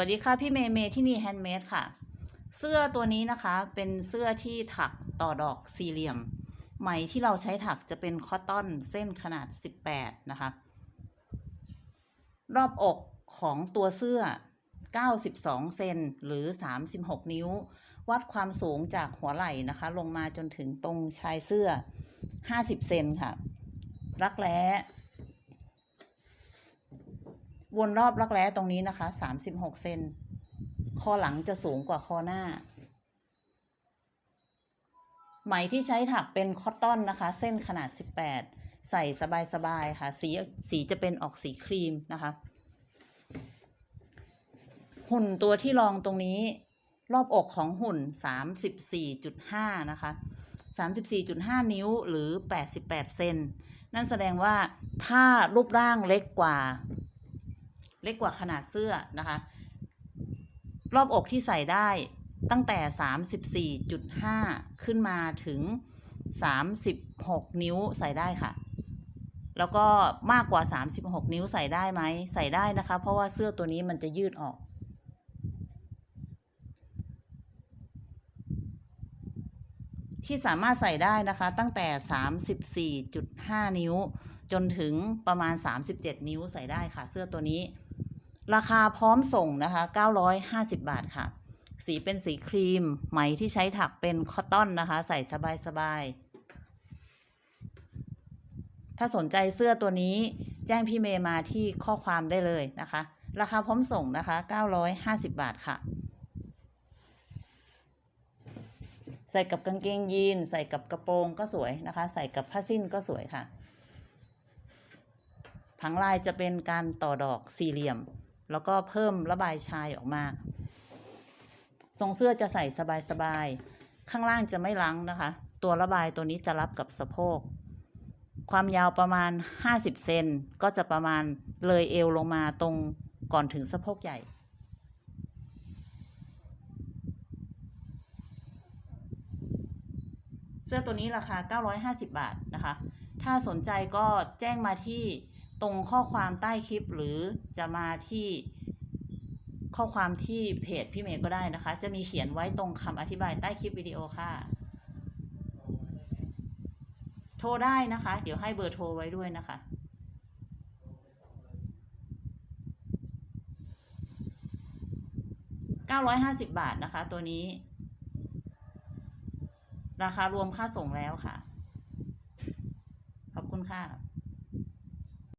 วัสดีค่ะ พี่เมย์เมย์ที่นี่แฮนด์เมดค่ะ เสื้อตัวนี้นะคะเป็นเสื้อที่ถักต่อดอกสี่เหลี่ยม ไหมที่เราใช้ถักจะเป็นคอตตอนเส้นขนาด 18 นะคะ รอบอกของตัวเสื้อ 92 เซนหรือ 36 นิ้ว วัดความสูงจากหัวไหล่นะคะ ลงมาจนถึงตรงชายเสื้อ 50 เซนค่ะ รักแร้ วนรอบรักแร้ตรงนี้นะคะ36เซนคอหลังจะสูงกว่าคอหน้า ไหมที่ใช้ถักเป็นคอตตอนนะคะ เส้นขนาด18ใส่สบายๆค่ะ สีสีจะเป็นออกสีครีมนะคะหุ่นตัวที่รองตรงนี้รอบอกของหุ่น 34.5 นะคะ 34.5 นิ้วหรือ 88 เซน นั่นแสดงว่าถ้ารูปร่างเล็กกว่า เล็กกว่าขนาดเสื้อนะคะ รอบอกที่ใส่ได้ตั้งแต่ 34.5 ขึ้นมาถึง 36 นิ้วใส่ได้ค่ะ แล้วก็มากกว่า 36 นิ้วใส่ได้ไหม ใส่ได้นะคะ เพราะว่าเสื้อตัวนี้มันจะยืดออกที่สามารถใส่ได้นะคะตั้งแต่ 34.5 นิ้ว จนถึงประมาณ 37 นิ้วใส่ได้ค่ะ เสื้อตัวนี้ ราคาพร้อมส่งนะคะ 950 บาทค่ะ สีเป็นสีครีม ไหมที่ใช้ถักเป็นคอตตอนนะคะ ใส่สบายๆถ้าสนใจเสื้อตัวนี้แจ้งพี่เมย์มาที่ข้อความได้เลยนะคะ ราคาพร้อมส่งนะคะ 950 บาทค่ะ ใส่กับกางเกงยีน ใส่กับกระโปรงก็สวยนะคะ ใส่กับผ้าสิ้นก็สวยค่ะ ผังลายจะเป็นการต่อดอกสี่เหลี่ยม แล้วก็เพิ่มระบายชายออกมา ทรงเสื้อจะใส่สบายๆ ข้างล่างจะไม่ลังนะคะ ตัวระบายตัวนี้จะรับกับสะโพก ความยาวประมาณ 50 เซนก็จะประมาณเลยเอวลงมาตรงก่อนถึงสะโพกใหญ่เสื้อตัวนี้ราคา 950 บาทนะคะ ถ้าสนใจก็แจ้งมาที่ ตรงข้อความใต้คลิปหรือจะมาที่ข้อความที่เพจพี่เมย์ก็ได้นะคะ จะมีเขียนไว้ตรงคำอธิบายใต้คลิปวิดีโอค่ะ โทรได้นะคะ เดี๋ยวให้เบอร์โทรไว้ด้วยนะคะ950บาทนะคะ ตัวนี้ ราคารวมค่าส่งแล้วค่ะ ขอบคุณค่ะ